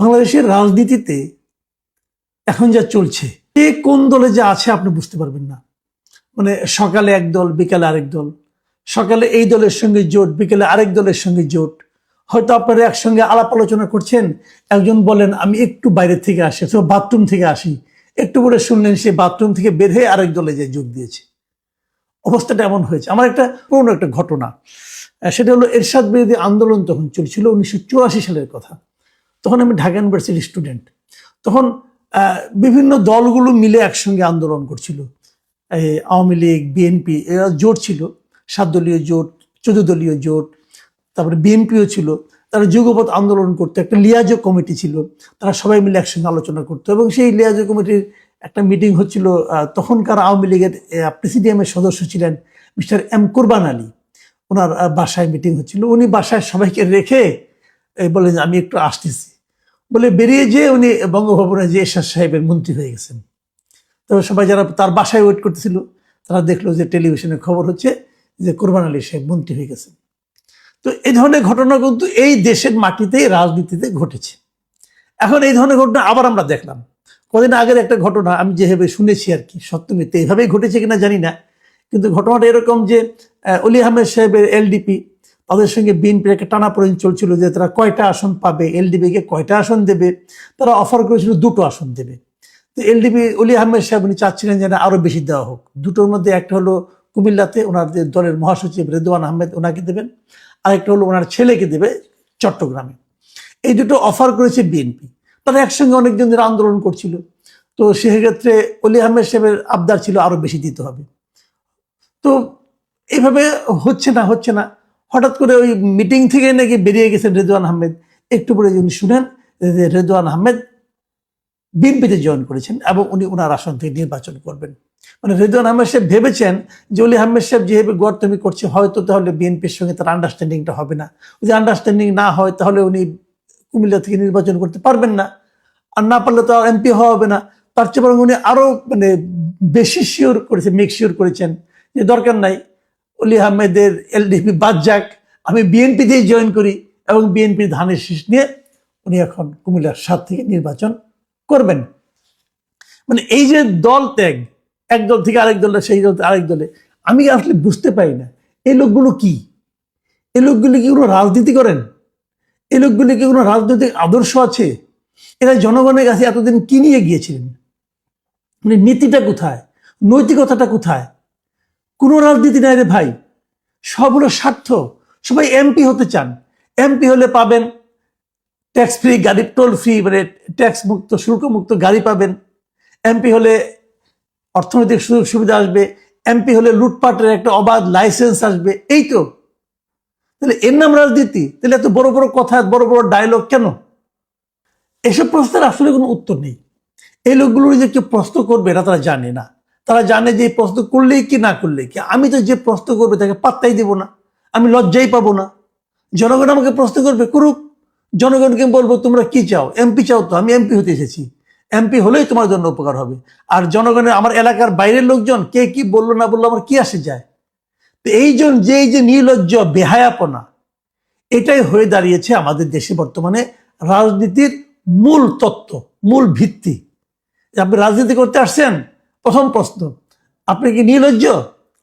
বাংলাদেশের রাজনীতিতে এখন যা চলছে, কে কোন দলে যা আছে আপনি বুঝতে পারবেন না। মানে সকালে এক দল, বিকালে আরেক দল। সকালে এই দলের সঙ্গে জোট, বিকেলে আরেক দলের সঙ্গে জোট। হয়তো আপনারা একসঙ্গে আলাপ আলোচনা করছেন, একজন বলেন, আমি একটু বাইরে থেকে আসি, অথবা বাথরুম থেকে আসি। একটু করে শুনলেন, সে বাথরুম থেকে বের হয়ে আরেক দলে যে যোগ দিয়েছে। অবস্থাটা এমন হয়েছে। আমার একটা পুরনো একটা ঘটনা। সেটা হলো এরশাদ বিরোধী আন্দোলন তখন চলছিল, উনিশশো চুরাশি সালের কথা। তখন আমি ঢাকা ইউনিভার্সিটির স্টুডেন্ট তখন বিভিন্ন দলগুলো মিলে একসঙ্গে আন্দোলন করছিল। আওয়ামী লীগ বিএনপি এরা জোট ছিল। সাত দলীয় জোট চোদ্দ দলীয় জোট, তারপরে বিএনপিও ছিল। তারা যুগপথ আন্দোলন করতো। একটা লিয়াজো কমিটি ছিল। তারা সবাই মিলে একসঙ্গে আলোচনা করতো। এবং সেই লিয়াজো কমিটির একটা মিটিং হচ্ছিল তখনকার আওয়ামী লীগের প্রেসিডিয়ামের সদস্য ছিলেন মিস্টার এম কোরবান আলী। ওনার বাসায় মিটিং হচ্ছিল। উনি বাসায় সবাইকে রেখে বলেন আমি একটু আসতেছি। বলে বেরিয়ে যেয়ে উনি বঙ্গভবনে যে এরশাদ সাহেবের মন্ত্রী হয়ে গেছেন। তো সবাই যারা তার বাসায় ওয়েট করতেছিল, তারা দেখল যে টেলিভিশনে খবর হচ্ছে যে কোরবান আলী সাহেব মন্ত্রী হয়ে গেছেন। তো এই ধরনের ঘটনা কিন্তু এই দেশের মাটিতেই রাজনীতিতে ঘটেছে। এখন এই ধরনের ঘটনা আবার আমরা দেখলাম। কদিন আগের একটা ঘটনা আমি যেভাবে শুনেছি আর কি সত্য মিথ্যে এইভাবেই ঘটেছে কিনা জানি না, কিন্তু ঘটনাটা এরকম যে অলি আহমেদ সাহেবের এলডিপি তাদের সঙ্গে বিএনপির একটা টানাপোড়েন চলছিল যে তারা কয়টা আসন পাবে এলডিপিকে কয়টা আসন দেবে, তারা অফার করেছিল দুটো আসন দেবে। তো এলডিপি অলি আহমেদ সাহেব উনি চাচ্ছিলেন যেন আরও বেশি দেওয়া হোক। দুটোর মধ্যে একটা হলো কুমিল্লাতে ওনার দলের মহাসচিব রেদওয়ান আহমেদ ওনাকে দেবেন, আরেকটা হলো ওনার ছেলেকে দেবে চট্টগ্রামে। এই দুটো অফার করেছে বিএনপি তারা একসঙ্গে অনেকজন আন্দোলন করছিল। তো সেক্ষেত্রে অলি আহমেদ সাহেবের আবদার ছিল আরও বেশি দিতে হবে। তো এইভাবে হচ্ছে না হচ্ছে না। হঠাৎ করে ওই মিটিং থেকে নাকি বেরিয়ে গেছেন রেদওয়ান আহমেদ। একটু পরে যিনি শুনেন যে রেদওয়ান আহমেদ বিএনপিতে জয়েন করেছেন এবং উনি ওনার আসন থেকে নির্বাচন করবেন। মানে রেদওয়ান আহমেদ সাহেব ভেবেছেন যে অলি আহমেদ সাহেব যেভাবে গড়তমি করছে, হয়তো তাহলে বিএনপির সঙ্গে তার আন্ডারস্ট্যান্ডিংটা হবে না। যদি আন্ডারস্ট্যান্ডিং না হয় তাহলে উনি কুমিল্লা থেকে নির্বাচন করতে পারবেন না। আর না পারলে তো এমপি হওয়া হবে না। তার চেয়ে বরং উনি আরও মানে বেশি শিওর করেছেন মেক শিওর করেছেন। যে দরকার নাই। অলি আহমেদের এলডিপি বাদ যাক, আমি বিএনপিতেই জয়েন করি এবং বিএনপির ধানের শীষ নিয়ে উনি এখন কুমিল্লার সাত থেকে নির্বাচন করবেন। মানে এই যে দল ত্যাগ, এক দল থেকে আরেক দলে, সেই দল আরেক দলে, আমি আসলে বুঝতে পারি না। এই লোকগুলো কি? এই লোকগুলি কি কোনো রাজনীতি করেন? এই লোকগুলি কি কোনো রাজনৈতিক আদর্শ আছে? এরা জনগণের কাছে এতদিন কি নিয়ে গিয়েছিলেন? মানে নীতিটা কোথায়? নৈতিকতাটা কোথায়? কোনো রাজনীতি নাই রে ভাই। সব হলো স্বার্থ। সবাই এমপি হতে চান। এমপি হলে পাবেন ট্যাক্স ফ্রি গাড়ি টোল ফ্রি মানে ট্যাক্স মুক্ত, শুল্ক মুক্ত গাড়ি পাবেন। এমপি হলে অর্থনৈতিক সুযোগ সুবিধা আসবে। এমপি হলে লুটপাটের একটা অবাধ লাইসেন্স আসবে। এই তো। তাহলে এর নাম রাজনীতি? তাহলে এত বড় বড় কথা বড় বড় ডায়লগ কেন? এসব প্রশ্নের আসলে কোনো উত্তর নেই। এই লোকগুলো যে কেউ প্রশ্ন করবে এটা তারা জানে না। তারা জানে যে প্রশ্ন করলেই কি, না করলে কি। আমি তো যে প্রশ্ন করবে তাকে পাত্তাই দেব না। আমি লজ্জাই পাবো না। জনগণ আমাকে প্রশ্ন করবে, করুক। জনগণকে বলব, তোমরা কি চাও? এমপি চাও তো, আমি এমপি হতে এসেছি। এমপি হলেই তোমার জন্য উপকার হবে। আর জনগণের, আমার এলাকার বাইরের লোকজন, কে কি বলল, না বলল, আমার কি আসে যায়? তো এই জন, যে এই যে নির্লজ্জ, বেহায়াপনা, এটাই হয়ে দাঁড়িয়েছে আমাদের দেশে বর্তমানে রাজনীতির মূল তত্ত্ব, মূল ভিত্তি। আপনি রাজনীতি করতে আসছেন প্রথম প্রশ্ন, আপনি কি নির্লজ্জ?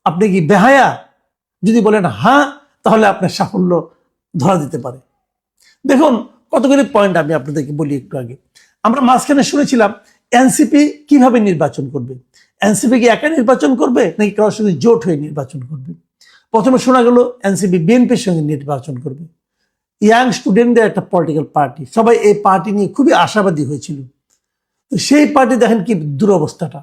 আপনি কি বেহায়া? যদি বলেন হ্যাঁ তাহলে আপনার সাফল্য ধরা দিতে পারে। দেখুন, কতগুলি পয়েন্ট আমি আপনাদেরকে বলি একটু আগে। আমরা মাঝখানে শুনেছিলাম, এনসিপি কীভাবে নির্বাচন করবে? এনসিপি কি একা নির্বাচন করবে, নাকি কারোর সঙ্গে জোট হয়ে নির্বাচন করবে? প্রথমে শোনা গেল, এনসিপি বিএনপির সঙ্গে নির্বাচন করবে। ইয়াং স্টুডেন্টদের একটা পলিটিক্যাল পার্টি সবাই এই পার্টি নিয়ে খুবই আশাবাদী হয়েছিল। তো সেই পার্টি দেখেন কি দুরবস্থাটা।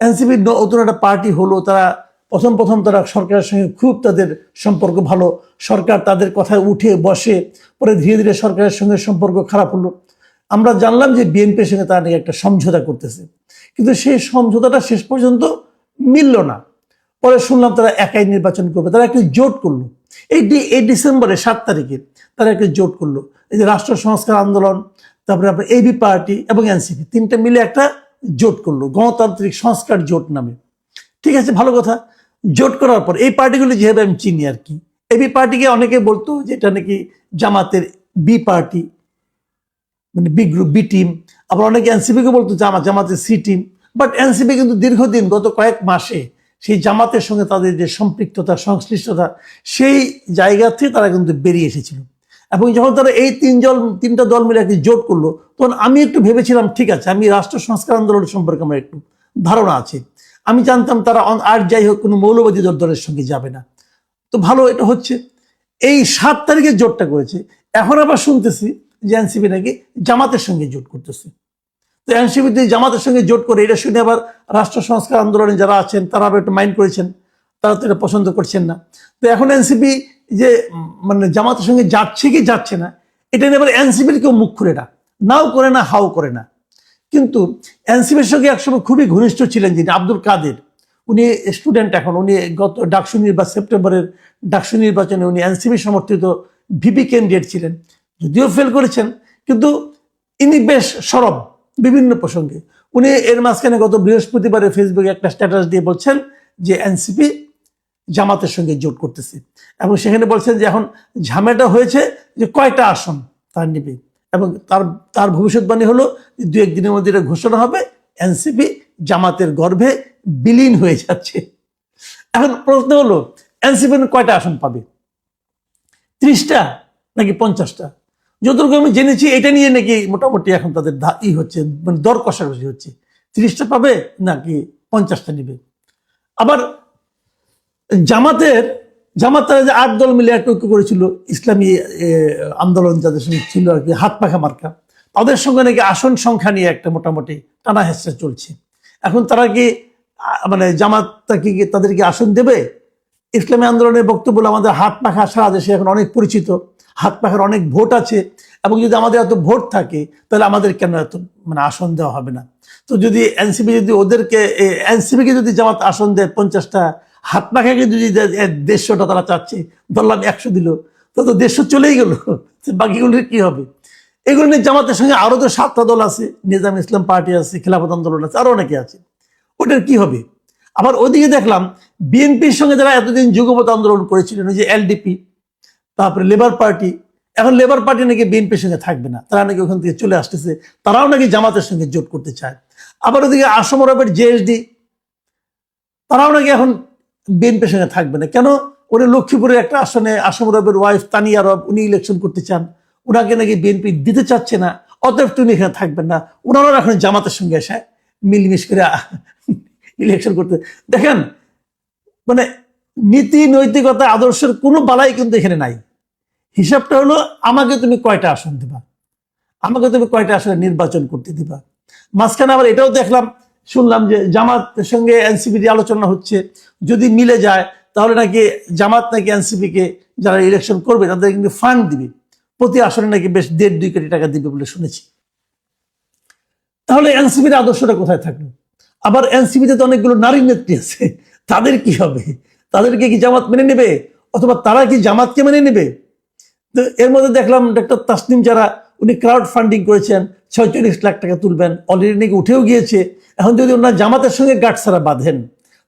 এনসিপির নতুন একটা পার্টি হলো, তারা প্রথম প্রথম তারা সরকারের সঙ্গে খুব তাদের সম্পর্ক ভালো। সরকার তাদের কথায় উঠে বসে, পরে ধীরে ধীরে সরকারের সঙ্গে সম্পর্ক খারাপ হলো। আমরা জানলাম যে বিএনপির সঙ্গে তারা একটা সমঝোতা করতেছে। কিন্তু সেই সমঝোতাটা শেষ পর্যন্ত মিলল না। পরে শুনলাম তারা একাই নির্বাচন করবে, তারা একটি জোট করল। এই এই ডিসেম্বরে সাত তারিখে তারা একটি জোট করল। এই যে রাষ্ট্র সংস্কার আন্দোলন, তারপরে আপনার এবি পার্টি এবং এনসিপি তিনটা মিলে একটা জোট করল, গণতান্ত্রিক সংস্কার জোট নামে। ঠিক আছে, ভালো কথা। জোট করার পর এই পার্টিগুলি যেভাবে আমি চিনি আর কি। এবি পার্টিকে অনেকে বলতো যে এটা নাকি জামাতের বি পার্টি মানে বি গ্রুপ বি টিম আবার অনেকে এনসিপিকে বলতো জামা জামাতের সি টিম বাট এনসিপি কিন্তু দীর্ঘদিন, গত কয়েক মাসে সেই জামাতের সঙ্গে তাদের যে সম্পৃক্ততা, সংশ্লিষ্টতা, সেই জায়গা থেকে তারা কিন্তু বেরিয়ে এসেছিল। এবং যখন তারা এই তিন দল, তিনটা দল মিলে একটি জোট করল, তখন আমি একটু ভেবেছিলাম, ঠিক আছে, আমি রাষ্ট্র সংস্কার আন্দোলন সম্পর্কে আমার একটু ধারণা আছে। আমি জানতাম তারা আর যাই হোক, কোনো মৌলবাদী দল, দলের সঙ্গে যাবে না। তো ভালো, এটা হচ্ছে। এই সাত তারিখে জোটটা করেছে। এখন আবার শুনতেছি যে এনসিপি নাকি জামাতের সঙ্গে জোট করতেছে। তো এনসিপি যদি জামাতের সঙ্গে জোট করে, এটা শুনে আবার রাষ্ট্র সংস্কার আন্দোলনে যারা আছেন, তারা আবার একটু মাইন্ড করেছেন। তারা তো এটা পছন্দ করছেন না। তো এখন এনসিপি যে মানে জামাতের সঙ্গে যাচ্ছে কি যাচ্ছে না, এটা নিয়ে এবার এনসিপির কেউ মুখ খুলে না। নাও করে না, হাও করে না। কিন্তু এনসিপির সঙ্গে একসময় খুবই ঘনিষ্ঠ ছিলেন যিনি, আব্দুল কাদের। উনি স্টুডেন্ট এখন, উনি গত ডাকসু নির্বাচন সেপ্টেম্বরের ডাকসু নির্বাচনে উনি এনসিপি সমর্থিত ভিপি ক্যান্ডিডেট ছিলেন। যদিও ফেল করেছেন, কিন্তু ইনি বেশ সরব বিভিন্ন প্রসঙ্গে। উনি এর মাঝখানে গত বৃহস্পতিবারে ফেসবুকে একটা স্ট্যাটাস দিয়ে বলছেন যে, এনসিপি জামাতের সঙ্গে জোট করতেছে। এবং সেখানে বলছেন যে, এখন ঝামেটা হয়েছে যে কয়টা আসন তার নিবে? এবং তার তার ভবিষ্যৎবাণী হলো দু একদিনের মধ্যে এটা ঘোষণা হবে, এনসিপি জামাতের গর্ভে বিলীন হয়ে যাচ্ছে। এখন প্রশ্ন হলো, এনসিপি কয়টা আসন পাবে? ত্রিশটা নাকি পঞ্চাশটা? যতটুকু আমি জেনেছি, এটা নিয়ে নাকি মোটামুটি এখন তাদের ই হচ্ছে মানে দর কষাকষি হচ্ছে। ত্রিশটা পাবে নাকি পঞ্চাশটা নিবে? আবার জামাতের জামাত তারা যে আট দল মিলে একটা করেছিল, ইসলামী আন্দোলন যাদের সঙ্গে ছিল আর কি, হাত পাখা মার্কা, তাদের সঙ্গে নাকি আসন সংখ্যা নিয়ে একটা মোটামুটি টানা হেসরা চলছে। এখন তারা কি মানে জামাতটা কি তাদেরকে আসন দেবে? ইসলামী আন্দোলনের বক্তব্য আমাদের হাত পাখা সারা দেশে এখন অনেক পরিচিত, হাত পাখার অনেক ভোট আছে, এবং যদি আমাদের এত ভোট থাকে, তাহলে আমাদের কেন এত মানে আসন দেওয়া হবে না? তো যদি এনসিপি যদি ওদেরকে এনসিপিকে যদি জামাত আসন দেয় পঞ্চাশটা হাত পাখাকে যদি দেয়, এ, দেড়শোটা তারা চাচ্ছে ধরলাম একশো দিল তো তো দেড়শো চলেই গেল। বাকিগুলোর কি হবে? এগুলো নিয়ে জামাতের সঙ্গে আরও তো সাতটা দল আছে নিজাম ইসলাম পার্টি আছে খেলাফত আন্দোলন আছে আরও অনেকে আছে। ওটার কি হবে? আবার ওদিকে দেখলাম বিএনপির সঙ্গে যারা এতদিন যুগপথ আন্দোলন করেছিলেন ওই যে এলডিপি তারপরে লেবার পার্টি এখন লেবার পার্টি নাকি বিএনপির সঙ্গে থাকবে না তারা নাকি ওখান থেকে চলে আসতেছে তারাও নাকি জামাতের সঙ্গে জোট করতে চায়। আবার ওদিকে আসম রবের জেএসডি তারাও নাকি এখন বিএনপির সঙ্গে থাকবে না। কেন? উনি লক্ষ্মীপুরের একটা আসনে, আসম রবের ওয়াইফ তানিয়া রব, উনি ইলেকশন করতে চান। ওনাকে নাকি বিএনপি দিতে চাচ্ছে না। অতএব তিনি এখানে থাকবেন না। ওনারা এখন জামাতের সঙ্গে এসে মিলমিশ করে ইলেকশন করতে দেখেন মানে নীতি নৈতিকতা আদর্শের কোনো বালাই কিন্তু এখানে নাই। হিসাবটা হলো, আমাকে তুমি কয়টা আসন দিবা? আমাকে তুমি কয়টা আসনে নির্বাচন করতে দিবা? মাঝখানে আবার এটাও দেখলাম শুনলাম যে জামাতের সঙ্গে এনসিপি দিয়ে আলোচনা হচ্ছে। যদি মিলে যায়, তাহলে নাকি জামাত নাকি এনসিপি কে যারা ইলেকশন করবে, তাদের কিন্তু ফান্ড দিবে। প্রতি আসনে নাকি বেশ দেড় দুই কোটি টাকা দিবে বলে শুনেছি। তাহলে এনসিপির আদর্শটা কোথায় থাকল? আবার এনসিপিতে তো অনেকগুলো নারী নেত্রী আছে, তাদের কি হবে? তাদেরকে কি জামাত মেনে নেবে? অথবা তারা কি জামাতকে মেনে নেবে? তো এর মধ্যে দেখলাম ডক্টর তাসনিম যারা উনি ক্রাউড ফান্ডিং করেছেন, ছয়চল্লিশ লাখ টাকা তুলবেন অলরেডি নাকি উঠেও গিয়েছে। এখন যদি ওনার জামাতের সঙ্গে গাঁটছাড়া বাঁধেন,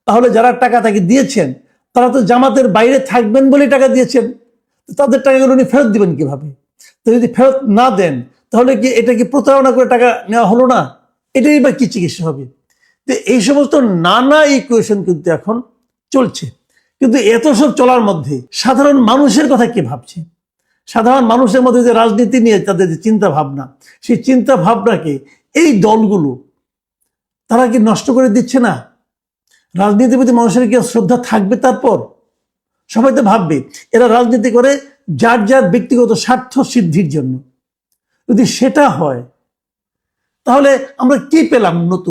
তাহলে যারা টাকা তাকে দিয়েছেন, তারা তো জামাতের বাইরে থাকবেন বলে টাকা দিয়েছেন। তাদের টাকাগুলো উনি ফেরত দিবেন কীভাবে? তো যদি ফেরত না দেন, তাহলে কি এটা কি প্রতারণা করে টাকা নেওয়া হলো না? এটাই বা কি চিকিৎসা হবে? তো এই সমস্ত নানা ইকুয়েশন কিন্তু এখন চলছে। কিন্তু এত সব চলার মধ্যে সাধারণ মানুষের কথা কে ভাবছে? সাধারণ মানুষের মধ্যে যে রাজনীতি নিয়ে তাদের যে চিন্তা ভাবনা সেই চিন্তা ভাবনাকে এই দলগুলো, তারা কি নষ্ট করে দিচ্ছে না? রাজনীতির প্রতি মানুষের কি শ্রদ্ধা থাকবে তারপর? সবাই তো ভাববে, এরা রাজনীতি করে যার যার ব্যক্তিগত স্বার্থ সিদ্ধির জন্য। যদি সেটা হয়, তাহলে আমরা কি পেলাম নতুন